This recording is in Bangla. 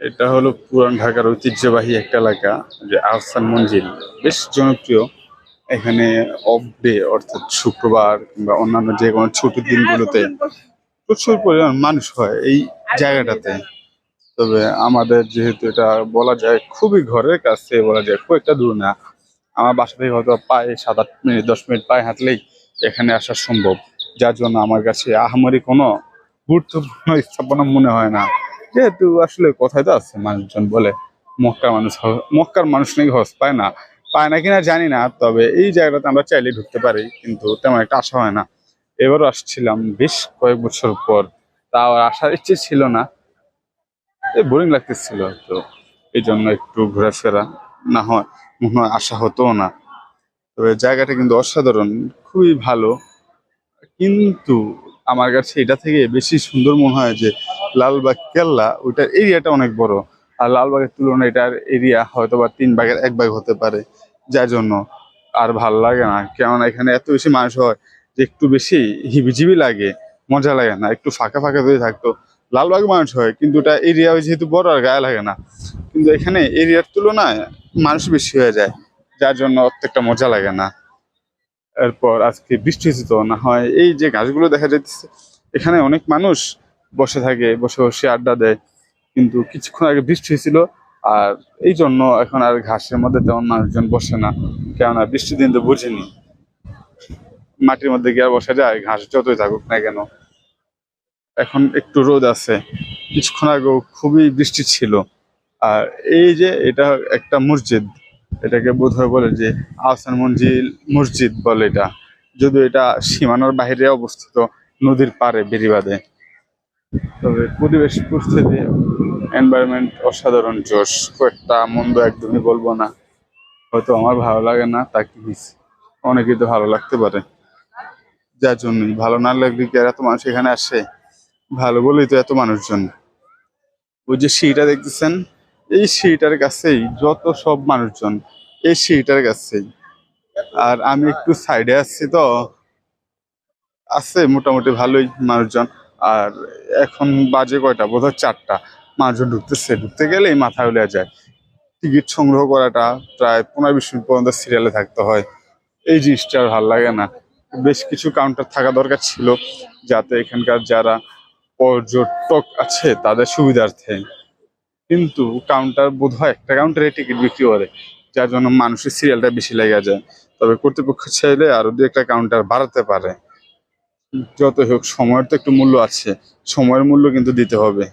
এটা হলো পুরান ঢাকার ঐতিহ্যবাহী একটা এলাকা যে আহসান মঞ্জিল। বেশ জনপ্রিয়। এখানে অফ ডে অর্থাৎ শুক্রবার কিংবা অন্যান্য যে কোনো ছুটির দিনগুলোতে প্রচুর পরিমাণ মানুষ হয় এই জায়গাটাতে। তবে আমাদের যেহেতু এটা বলা যায় খুবই ঘরের কাছে বলা যায় খুব একটা দূর না। আমার বাসা থেকে হয়তো পায়ে সাত আট মিনিট দশ মিনিট পায়ে হাঁটলেই এখানে আসা সম্ভব। যার জন্য আমার কাছে আহামরি কোনো গুরুত্বপূর্ণ স্থাপনা মনে হয় না। যেহেতু আসলে কথাই তো আছে, মানুষজন বলে, মক্কার মানুষ মক্কার মানুষ নাকি হজ পায় না। পায় না কিনা জানি না, তবে এই জায়গাটাতে আমরা চাইলে ঢুকতে পারি, কিন্তু তেমন একটা আশা হয় না। এবারও আসছিলাম বেশ কয়েক বছর পর, তাও আসার ইচ্ছে ছিল না। এই বোরিং লাগতেছিল তো এই জন্য একটু ঘোরাফেরা না হয়, মনে হয় আশা হতো না। তবে জায়গাটা কিন্তু অসাধারণ, খুবই ভালো। কিন্তু আমার কাছে এটা থেকে বেশি সুন্দর মনে হয় যে লালবাগ কেল্লা, ওইটার এরিয়াটা অনেক বড়। আর লালবাগের তুলনায় এটার এরিয়া হয়তো বা তিন ভাগের এক ভাগ হতে পারে। যার জন্য আর ভালো লাগে না। কেননা এখানে এত বেশি মানুষ হয় যে একটু বেশি হিবিজিবি লাগে, মজা লাগে না। একটু ফাঁকা ফাঁকা যদি থাকতো, লালবাগ মানুষ হয়, কিন্তু এটা এরিয়া যেহেতু বড় আর গায়ে লাগে না। কিন্তু এখানে এরিয়ার তুলনায় মানুষ বেশি হয়ে যায়, যার জন্য অতটা মজা লাগে না। এরপর আজকে বৃষ্টি হয়েছে তো, না হয় এই যে গাছগুলো দেখা যাচ্ছে এখানে অনেক মানুষ বসে থাকে, বসে বসে আড্ডা দেয়। কিন্তু কিছুক্ষণ আগে বৃষ্টি হয়েছিল আর এই জন্য এখন আর ঘাসের মধ্যে তেমন মানুষজন বসে না। কেননা বৃষ্টির দিন তো বুঝিনি। মাটির মধ্যে গিয়ে বসা যায়, ঘাস যতই থাকুক না কেন। এখন একটু রোদ আছে। কিছুক্ষণ আগেও খুবই বৃষ্টি ছিল। আর এই যে এটা একটা মসজিদ, এটাকে বোধহয় বলে যে আহসান মঞ্জিল মসজিদ বলে এটা। যদিও এটা সীমানার বাইরে অবস্থিত, নদীর পাড়ে বেরিবাদে তবে পরিবেশ পরিস্থিতি এনভায়রনমেন্ট অসাধারণ জোশ। একটা মন্দ একদমই বলব না। হয়তো আমার ভালো লাগে না, তা কি অনেকেই তো ভালো লাগতে পারে। যার জন্যই। ভালো না লাগলে কি আর এত মানুষ এখানে আসে? ভালো বলেই তো এত মানুষজন। ওই যে সিঁড়িটা দেখতেছেন? এই সিঁড়িটার কাছেই যত সব মানুষজন, এই সিঁড়িটার কাছেই। আর আমি একটু সাইডে আসছি তো। আছে মোটামুটি ভালোই মানুষজন। আর এখন বাজে কয়টা? বোধ হয় চারটা মানুষজন ঢুকতেছে, ঢুকতে গেলেই মাথা উলিয়া যায়। টিকিট সংগ্রহ করাটা প্রায় পনেরো বিশ মিনিট পর্যন্ত সিরিয়ালে থাকতে হয়। এই জিনিসটা আর ভালো লাগে না। বেশ কিছু কাউন্টার থাকা দরকার ছিল, যাতে এখানকার যারা পর্যটক আছে, তাদের সুবিধার্থে। কিন্তু কাউন্টার বোধ হয় একটা কাউন্টারে টিকিট বিক্রি করে, যার জন্য মানুষের সিরিয়ালটা বেশি লেগে যায়। তবে কর্তৃপক্ষ চাইলে আরও দু একটা কাউন্টার বাড়াতে পারে। যত হোক সময়ের তো একটু মূল্য আছে। সময়ের মূল্য কিন্তু দিতে হবে।